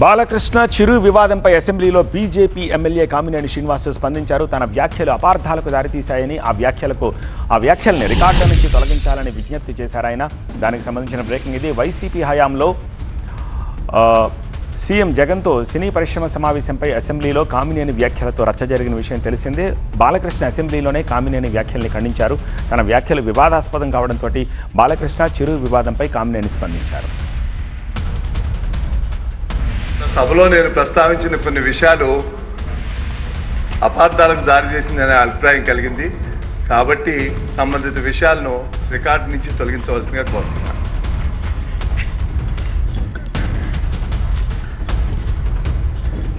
బాలకృష్ణ చిరు వివాదంపై అసెంబ్లీలో BJP MLA Kamineni Srinivas స్పందించారు. తన వ్యాఖ్యలు అపార్థాలకు దారితీశాయని ఆ వ్యాఖ్యలకు ఆ వ్యాఖ్యల్ని రికార్డుల నుంచి తొలగించాలని విజ్ఞప్తి చేశారు ఆయన. దానికి సంబంధించిన బ్రేకింగ్ ఇది. వైసీపీ హయాంలో సీఎం జగన్తో సినీ పరిశ్రమ సమావేశంపై అసెంబ్లీలో కామినేని వ్యాఖ్యలతో రచ్చ జరిగిన విషయం తెలిసిందే. బాలకృష్ణ అసెంబ్లీలోనే కామినేని వ్యాఖ్యల్ని ఖండించారు. తన వ్యాఖ్యలు వివాదాస్పదం కావడంతో బాలకృష్ణ చిరు వివాదంపై కామినేని స్పందించారు. సభలో నేను ప్రస్తావించిన కొన్ని విషయాలు అపార్థాలకు దారితీసిందనే అభిప్రాయం కలిగింది. కాబట్టి సంబంధిత విషయాలను రికార్డు నుంచి తొలగించవలసిందిగా కోరుతున్నాను.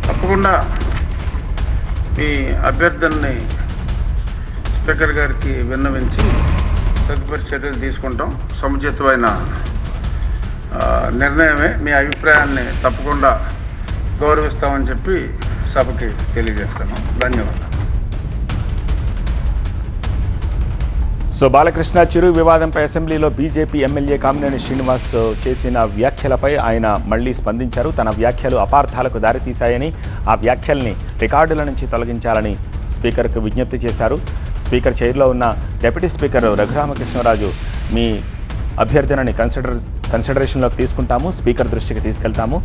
తప్పకుండా మీ అభ్యర్థనని స్పీకర్ గారికి విన్నవించి తదుపరి చర్యలు తీసుకుంటాం. సముచితమైన నిర్ణయమే. మీ అభిప్రాయాన్ని తప్పకుండా గౌరవిస్తామని చెప్పి సభకి తెలియజేస్తాను ధన్యవాదాలు. సో బాలకృష్ణ చిరు వివాదంపై అసెంబ్లీలో బీజేపీ ఎమ్మెల్యే కామినేని శ్రీనివాస్ చేసిన వ్యాఖ్యలపై ఆయన మళ్ళీ స్పందించారు. తన వ్యాఖ్యలు అపార్థాలకు దారితీశాయని ఆ వ్యాఖ్యల్ని రికార్డుల నుంచి తొలగించాలని స్పీకర్కు విజ్ఞప్తి చేశారు. స్పీకర్ చైర్లో ఉన్న డిప్యూటీ స్పీకర్ రఘురామకృష్ణరాజు మీ అభ్యర్థనని కన్సిడర్ కన్సిడరేషన్లోకి తీసుకుంటాము స్పీకర్ దృష్టికి తీసుకెళ్తాము.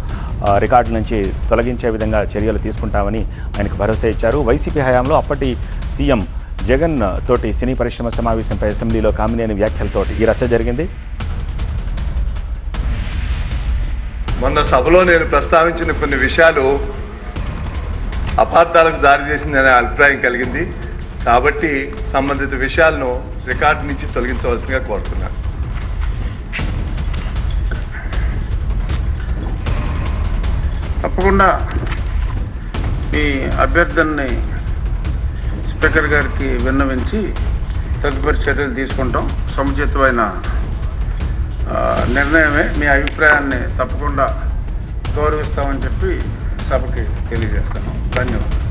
రికార్డు నుంచి తొలగించే విధంగా చర్యలు తీసుకుంటామని ఆయనకు భరోసా ఇచ్చారు. వైసీపీ హయాంలో అప్పటి సీఎం జగన్ తోటి సినీ పరిశ్రమ సమావేశంపై అసెంబ్లీలో కామినేని వ్యాఖ్యలతోటి ఈ రచ్చ జరిగింది. మొన్న సభలో నేను ప్రస్తావించిన కొన్ని విషయాలు అపార్థాలకు దారితీసిందనే అభిప్రాయం కలిగింది. కాబట్టి సంబంధిత విషయాలను రికార్డు నుంచి తొలగించవలసిందిగా కోరుతున్నాను. తప్పకుండా మీ అభ్యర్థనని స్పీకర్ గారికి విన్నవించి తదుపరి చర్యలు తీసుకుంటాం. సముచితమైన నిర్ణయమే మీ అభిప్రాయాన్ని తప్పకుండా గౌరవిస్తామని చెప్పి సభకి తెలియజేస్తాను ధన్యవాదాలు.